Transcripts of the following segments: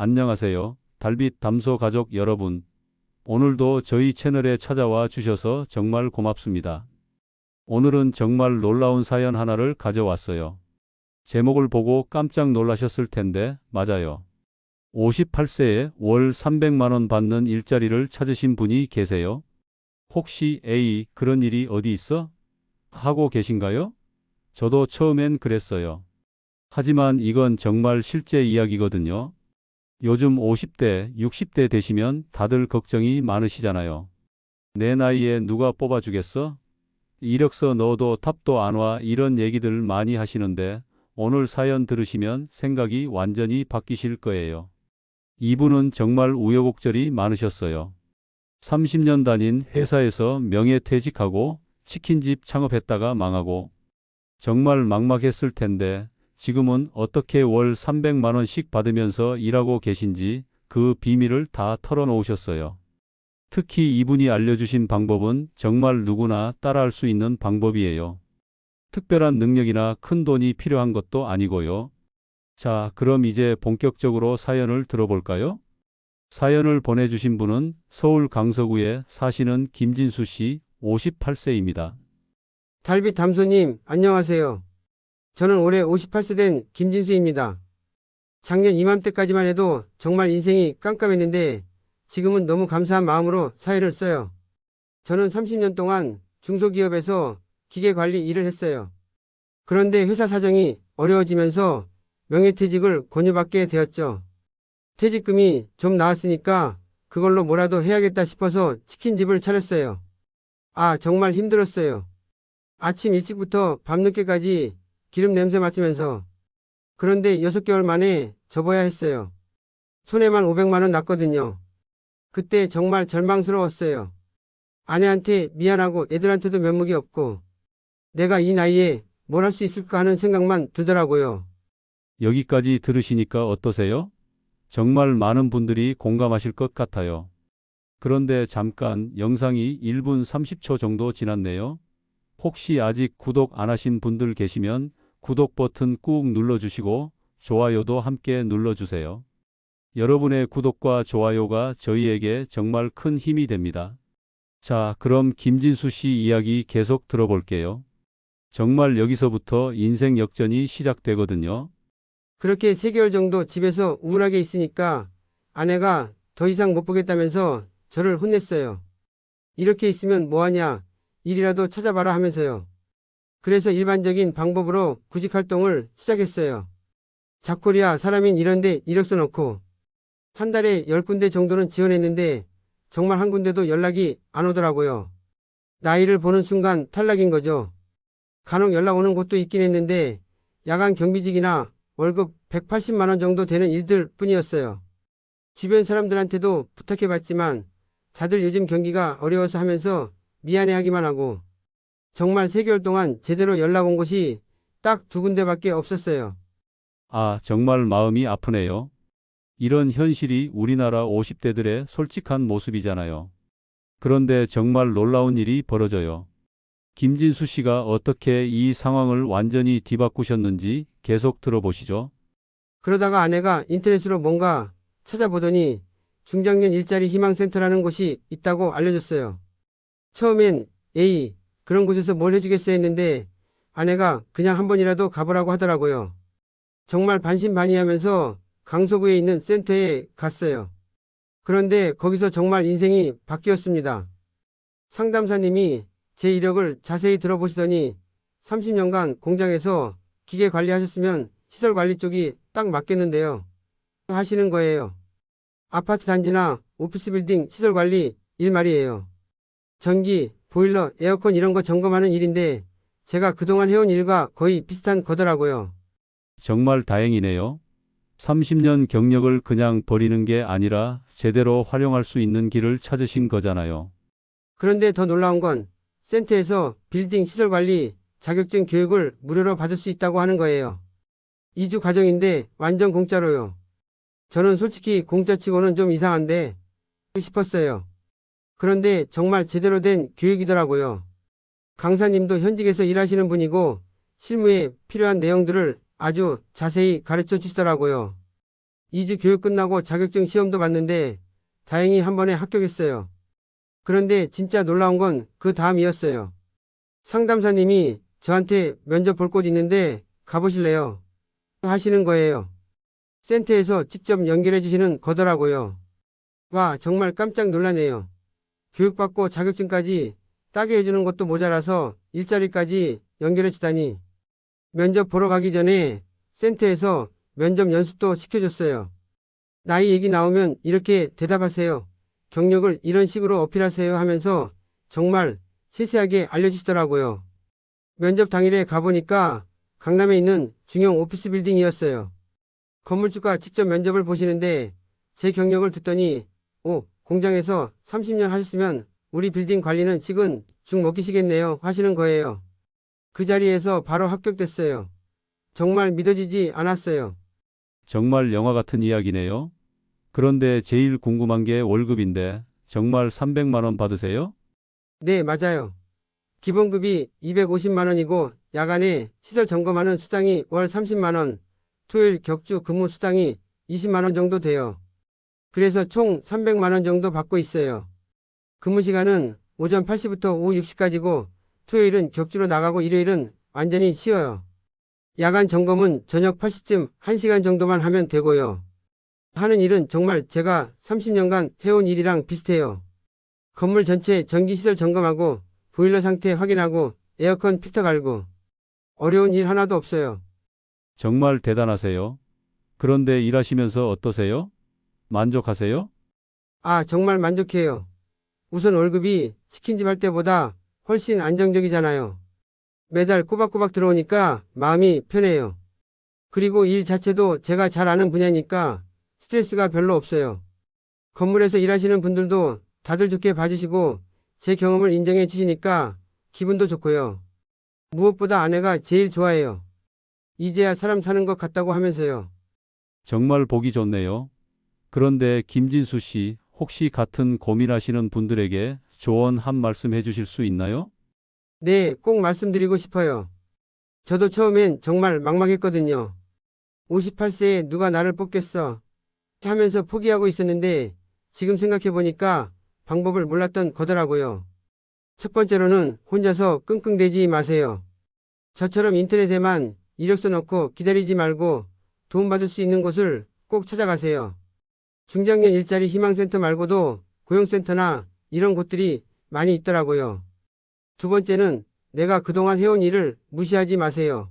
안녕하세요. 달빛 담소 가족 여러분. 오늘도 저희 채널에 찾아와 주셔서 정말 고맙습니다. 오늘은 정말 놀라운 사연 하나를 가져왔어요. 제목을 보고 깜짝 놀라셨을 텐데, 맞아요. 58세에 월 300만원 받는 일자리를 찾으신 분이 계세요? 혹시 에이, 그런 일이 어디 있어? 하고 계신가요? 저도 처음엔 그랬어요. 하지만 이건 정말 실제 이야기거든요. 요즘 50대, 60대 되시면 다들 걱정이 많으시잖아요. 내 나이에 누가 뽑아주겠어? 이력서 넣어도 탑도 안 와 이런 얘기들 많이 하시는데 오늘 사연 들으시면 생각이 완전히 바뀌실 거예요. 이분은 정말 우여곡절이 많으셨어요. 30년 다닌 회사에서 명예퇴직하고 치킨집 창업했다가 망하고 정말 막막했을 텐데 지금은 어떻게 월 300만 원씩 받으면서 일하고 계신지 그 비밀을 다 털어놓으셨어요. 특히 이분이 알려주신 방법은 정말 누구나 따라할 수 있는 방법이에요. 특별한 능력이나 큰 돈이 필요한 것도 아니고요. 자, 그럼 이제 본격적으로 사연을 들어볼까요? 사연을 보내주신 분은 서울 강서구에 사시는 김진수 씨 58세입니다. 달빛 담소님, 안녕하세요. 저는 올해 58세 된 김진수입니다. 작년 이맘때까지만 해도 정말 인생이 깜깜했는데 지금은 너무 감사한 마음으로 사연을 써요. 저는 30년 동안 중소기업에서 기계관리 일을 했어요. 그런데 회사 사정이 어려워지면서 명예퇴직을 권유받게 되었죠. 퇴직금이 좀 나왔으니까 그걸로 뭐라도 해야겠다 싶어서 치킨집을 차렸어요. 아, 정말 힘들었어요. 아침 일찍부터 밤늦게까지 기름 냄새 맡으면서 그런데 6개월 만에 접어야 했어요. 손에만 500만 원 났거든요. 그때 정말 절망스러웠어요. 아내한테 미안하고 애들한테도 면목이 없고 내가 이 나이에 뭘 할 수 있을까 하는 생각만 들더라고요. 여기까지 들으시니까 어떠세요? 정말 많은 분들이 공감하실 것 같아요. 그런데 잠깐 영상이 1분 30초 정도 지났네요. 혹시 아직 구독 안 하신 분들 계시면 구독 버튼 꾹 눌러주시고 좋아요도 함께 눌러주세요. 여러분의 구독과 좋아요가 저희에게 정말 큰 힘이 됩니다. 자, 그럼 김진수 씨 이야기 계속 들어볼게요. 정말 여기서부터 인생 역전이 시작되거든요. 그렇게 3개월 정도 집에서 우울하게 있으니까 아내가 더 이상 못 보겠다면서 저를 혼냈어요. 이렇게 있으면 뭐하냐, 일이라도 찾아봐라 하면서요. 그래서 일반적인 방법으로 구직 활동을 시작했어요. 자코리아 사람인 이런데 이력서 넣고 한 달에 10군데 정도는 지원했는데 정말 한 군데도 연락이 안 오더라고요. 나이를 보는 순간 탈락인 거죠. 간혹 연락 오는 곳도 있긴 했는데 야간 경비직이나 월급 180만 원 정도 되는 일들 뿐이었어요. 주변 사람들한테도 부탁해봤지만 다들 요즘 경기가 어려워서 하면서 미안해하기만 하고 정말 3개월 동안 제대로 연락 온 곳이 딱 두 군데밖에 없었어요. 아, 정말 마음이 아프네요. 이런 현실이 우리나라 50대들의 솔직한 모습이잖아요. 그런데 정말 놀라운 일이 벌어져요. 김진수 씨가 어떻게 이 상황을 완전히 뒤바꾸셨는지 계속 들어보시죠. 그러다가 아내가 인터넷으로 뭔가 찾아보더니 중장년 일자리 희망센터라는 곳이 있다고 알려줬어요. 처음엔 에이 그런 곳에서 뭘 해주겠어 했는데 아내가 그냥 한 번이라도 가보라고 하더라고요. 정말 반신반의하면서 강서구에 있는 센터에 갔어요. 그런데 거기서 정말 인생이 바뀌었습니다. 상담사님이 제 이력을 자세히 들어보시더니 30년간 공장에서 기계 관리하셨으면 시설 관리 쪽이 딱 맞겠는데요. 하시는 거예요. 아파트 단지나 오피스 빌딩 시설 관리 일 말이에요. 전기, 보일러, 에어컨 이런 거 점검하는 일인데 제가 그동안 해온 일과 거의 비슷한 거더라고요. 정말 다행이네요. 30년 경력을 그냥 버리는 게 아니라 제대로 활용할 수 있는 길을 찾으신 거잖아요. 그런데 더 놀라운 건 센터에서 빌딩 시설 관리 자격증 교육을 무료로 받을 수 있다고 하는 거예요. 2주 과정인데 완전 공짜로요. 저는 솔직히 공짜치고는 좀 이상한데 싶었어요. 그런데 정말 제대로 된 교육이더라고요. 강사님도 현직에서 일하시는 분이고 실무에 필요한 내용들을 아주 자세히 가르쳐 주시더라고요. 2주 교육 끝나고 자격증 시험도 봤는데 다행히 한 번에 합격했어요. 그런데 진짜 놀라운 건 그 다음이었어요. 상담사님이 저한테 면접 볼 곳 있는데 가보실래요? 하시는 거예요. 센터에서 직접 연결해 주시는 거더라고요. 와, 정말 깜짝 놀라네요. 교육받고 자격증까지 따게 해주는 것도 모자라서 일자리까지 연결해 주다니. 면접 보러 가기 전에 센터에서 면접 연습도 시켜줬어요. 나이 얘기 나오면 이렇게 대답하세요. 경력을 이런 식으로 어필하세요 하면서 정말 세세하게 알려주시더라고요. 면접 당일에 가보니까 강남에 있는 중형 오피스 빌딩이었어요. 건물주가 직접 면접을 보시는데 제 경력을 듣더니 오 공장에서 30년 하셨으면 우리 빌딩 관리는 식은 죽 먹기시겠네요 하시는 거예요. 그 자리에서 바로 합격됐어요. 정말 믿어지지 않았어요. 정말 영화 같은 이야기네요. 그런데 제일 궁금한 게 월급인데 정말 300만 원 받으세요? 네, 맞아요. 기본급이 250만 원이고 야간에 시설 점검하는 수당이 월 30만 원, 토요일 격주 근무 수당이 20만 원 정도 돼요. 그래서 총 300만 원 정도 받고 있어요. 근무 시간은 오전 8시부터 오후 6시까지고 토요일은 격주로 나가고 일요일은 완전히 쉬어요. 야간 점검은 저녁 8시쯤 1시간 정도만 하면 되고요. 하는 일은 정말 제가 30년간 해온 일이랑 비슷해요. 건물 전체 전기시설 점검하고 보일러 상태 확인하고 에어컨 필터 갈고 어려운 일 하나도 없어요. 정말 대단하세요. 그런데 일하시면서 어떠세요? 만족하세요? 아, 정말 만족해요. 우선 월급이 치킨집 할 때보다 훨씬 안정적이잖아요. 매달 꼬박꼬박 들어오니까 마음이 편해요. 그리고 일 자체도 제가 잘 아는 분야니까 스트레스가 별로 없어요. 건물에서 일하시는 분들도 다들 좋게 봐주시고 제 경험을 인정해 주시니까 기분도 좋고요. 무엇보다 아내가 제일 좋아해요. 이제야 사람 사는 것 같다고 하면서요. 정말 보기 좋네요. 그런데 김진수 씨, 혹시 같은 고민하시는 분들에게 조언 한 말씀 해주실 수 있나요? 네, 꼭 말씀드리고 싶어요. 저도 처음엔 정말 막막했거든요. 58세에 누가 나를 뽑겠어 하면서 포기하고 있었는데 지금 생각해보니까 방법을 몰랐던 거더라고요. 첫 번째로는 혼자서 끙끙대지 마세요. 저처럼 인터넷에만 이력서 넣고 기다리지 말고 도움받을 수 있는 곳을 꼭 찾아가세요. 중장년 일자리 희망센터 말고도 고용센터나 이런 곳들이 많이 있더라고요. 두 번째는 내가 그동안 해온 일을 무시하지 마세요.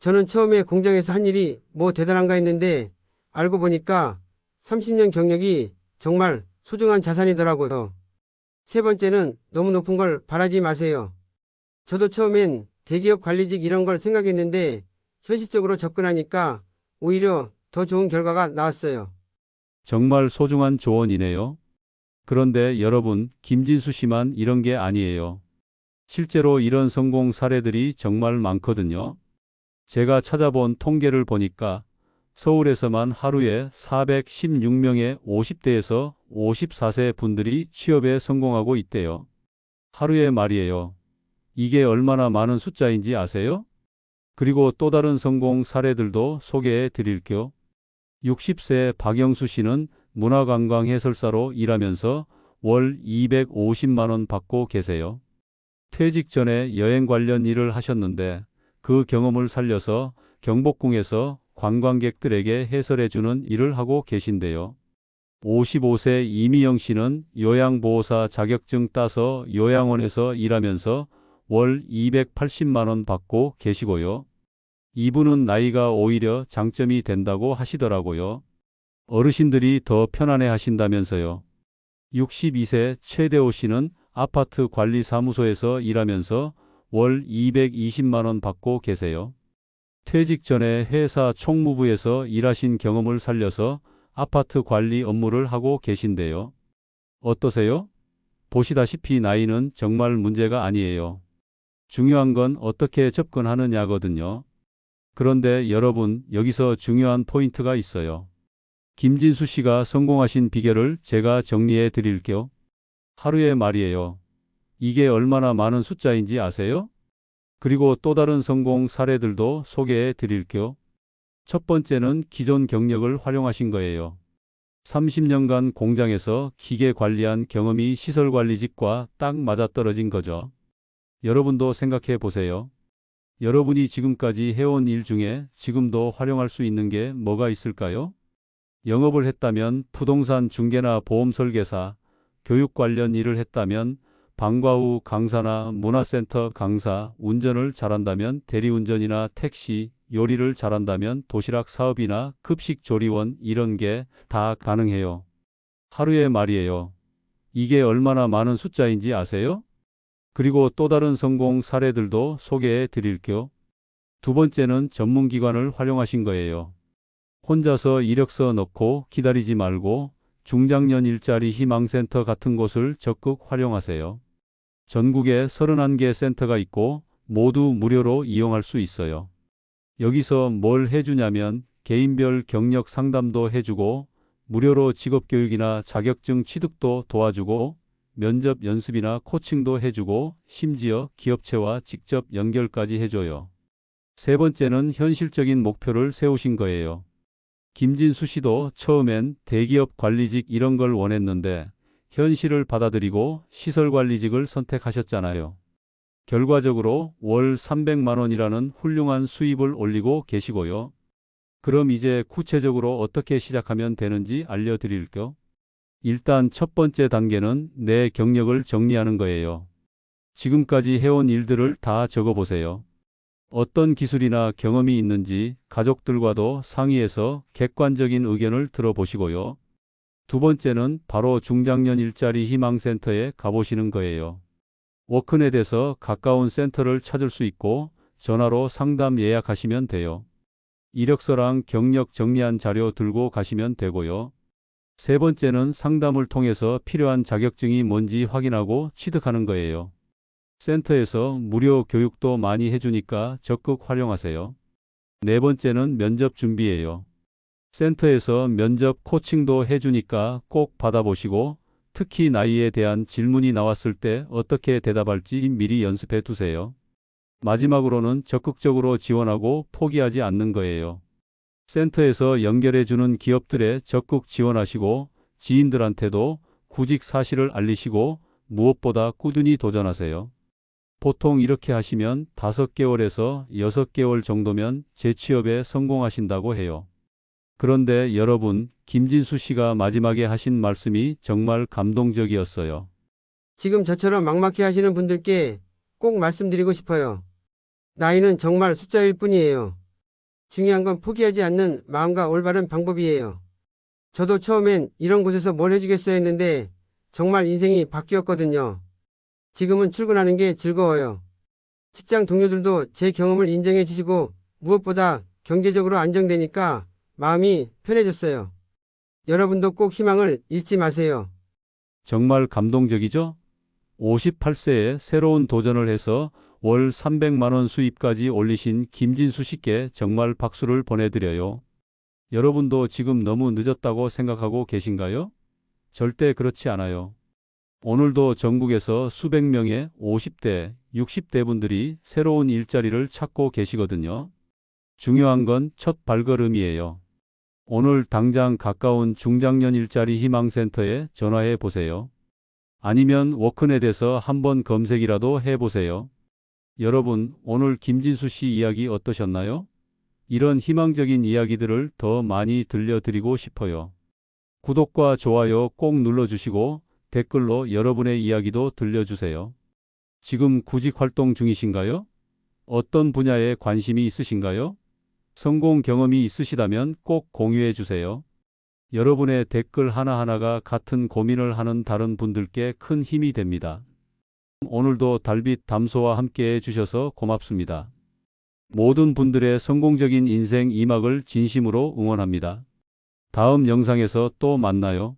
저는 처음에 공장에서 한 일이 뭐 대단한가 했는데 알고 보니까 30년 경력이 정말 소중한 자산이더라고요. 세 번째는 너무 높은 걸 바라지 마세요. 저도 처음엔 대기업 관리직 이런 걸 생각했는데 현실적으로 접근하니까 오히려 더 좋은 결과가 나왔어요. 정말 소중한 조언이네요. 그런데 여러분, 김진수 씨만 이런 게 아니에요. 실제로 이런 성공 사례들이 정말 많거든요. 제가 찾아본 통계를 보니까 서울에서만 하루에 416명의 50대에서 54세 분들이 취업에 성공하고 있대요. 하루에 말이에요. 이게 얼마나 많은 숫자인지 아세요? 그리고 또 다른 성공 사례들도 소개해 드릴게요. 60세 박영수 씨는 문화관광 해설사로 일하면서 월 250만 원 받고 계세요. 퇴직 전에 여행 관련 일을 하셨는데 그 경험을 살려서 경복궁에서 관광객들에게 해설해 주는 일을 하고 계신데요. 55세 이미영 씨는 요양보호사 자격증 따서 요양원에서 일하면서 월 280만 원 받고 계시고요. 이분은 나이가 오히려 장점이 된다고 하시더라고요. 어르신들이 더 편안해 하신다면서요. 62세 최대호 씨는 아파트 관리 사무소에서 일하면서 월 220만 원 받고 계세요. 퇴직 전에 회사 총무부에서 일하신 경험을 살려서 아파트 관리 업무를 하고 계신데요. 어떠세요? 보시다시피 나이는 정말 문제가 아니에요. 중요한 건 어떻게 접근하느냐거든요. 그런데 여러분, 여기서 중요한 포인트가 있어요. 김진수 씨가 성공하신 비결을 제가 정리해 드릴게요. 하루에 말이에요. 이게 얼마나 많은 숫자인지 아세요? 그리고 또 다른 성공 사례들도 소개해 드릴게요. 첫 번째는 기존 경력을 활용하신 거예요. 30년간 공장에서 기계 관리한 경험이 시설 관리직과 딱 맞아떨어진 거죠. 여러분도 생각해 보세요. 여러분이 지금까지 해온 일 중에 지금도 활용할 수 있는 게 뭐가 있을까요? 영업을 했다면 부동산 중개나 보험 설계사, 교육 관련 일을 했다면 방과 후 강사나 문화센터 강사, 운전을 잘한다면 대리운전이나 택시, 요리를 잘한다면 도시락 사업이나 급식 조리원 이런 게 다 가능해요. 하루에 말이에요. 이게 얼마나 많은 숫자인지 아세요? 그리고 또 다른 성공 사례들도 소개해 드릴게요. 두 번째는 전문기관을 활용하신 거예요. 혼자서 이력서 넣고 기다리지 말고 중장년 일자리 희망센터 같은 곳을 적극 활용하세요. 전국에 31개 센터가 있고 모두 무료로 이용할 수 있어요. 여기서 뭘 해주냐면 개인별 경력 상담도 해주고 무료로 직업교육이나 자격증 취득도 도와주고 면접 연습이나 코칭도 해주고 심지어 기업체와 직접 연결까지 해줘요. 세 번째는 현실적인 목표를 세우신 거예요. 김진수 씨도 처음엔 대기업 관리직 이런 걸 원했는데 현실을 받아들이고 시설 관리직을 선택하셨잖아요. 결과적으로 월 300만 원이라는 훌륭한 수입을 올리고 계시고요. 그럼 이제 구체적으로 어떻게 시작하면 되는지 알려드릴게요. 일단 첫 번째 단계는 내 경력을 정리하는 거예요. 지금까지 해온 일들을 다 적어보세요. 어떤 기술이나 경험이 있는지 가족들과도 상의해서 객관적인 의견을 들어보시고요. 두 번째는 바로 중장년 일자리 희망센터에 가보시는 거예요. 워크넷에서 가까운 센터를 찾을 수 있고 전화로 상담 예약하시면 돼요. 이력서랑 경력 정리한 자료 들고 가시면 되고요. 세 번째는 상담을 통해서 필요한 자격증이 뭔지 확인하고 취득하는 거예요. 센터에서 무료 교육도 많이 해주니까 적극 활용하세요. 네 번째는 면접 준비예요. 센터에서 면접 코칭도 해주니까 꼭 받아보시고 특히 나이에 대한 질문이 나왔을 때 어떻게 대답할지 미리 연습해 두세요. 마지막으로는 적극적으로 지원하고 포기하지 않는 거예요. 센터에서 연결해 주는 기업들에 적극 지원하시고 지인들한테도 구직 사실을 알리시고 무엇보다 꾸준히 도전하세요. 보통 이렇게 하시면 5개월에서 6개월 정도면 재취업에 성공하신다고 해요. 그런데 여러분, 김진수 씨가 마지막에 하신 말씀이 정말 감동적이었어요. 지금 저처럼 막막해 하시는 분들께 꼭 말씀드리고 싶어요. 나이는 정말 숫자일 뿐이에요. 중요한 건 포기하지 않는 마음과 올바른 방법이에요. 저도 처음엔 이런 곳에서 뭘 해주겠어야 했는데 정말 인생이 바뀌었거든요. 지금은 출근하는 게 즐거워요. 직장 동료들도 제 경험을 인정해 주시고 무엇보다 경제적으로 안정되니까 마음이 편해졌어요. 여러분도 꼭 희망을 잃지 마세요. 정말 감동적이죠? 58세에 새로운 도전을 해서 월 300만 원 수입까지 올리신 김진수 씨께 정말 박수를 보내드려요. 여러분도 지금 너무 늦었다고 생각하고 계신가요? 절대 그렇지 않아요. 오늘도 전국에서 수백 명의 50대, 60대 분들이 새로운 일자리를 찾고 계시거든요. 중요한 건 첫 발걸음이에요. 오늘 당장 가까운 중장년 일자리 희망센터에 전화해 보세요. 아니면 워크넷에서 한번 검색이라도 해 보세요. 여러분, 오늘 김진수 씨 이야기 어떠셨나요? 이런 희망적인 이야기들을 더 많이 들려드리고 싶어요. 구독과 좋아요 꼭 눌러주시고 댓글로 여러분의 이야기도 들려주세요. 지금 구직 활동 중이신가요? 어떤 분야에 관심이 있으신가요? 성공 경험이 있으시다면 꼭 공유해 주세요. 여러분의 댓글 하나하나가 같은 고민을 하는 다른 분들께 큰 힘이 됩니다. 오늘도 달빛 담소와 함께 해주셔서 고맙습니다. 모든 분들의 성공적인 인생 이막을 진심으로 응원합니다. 다음 영상에서 또 만나요.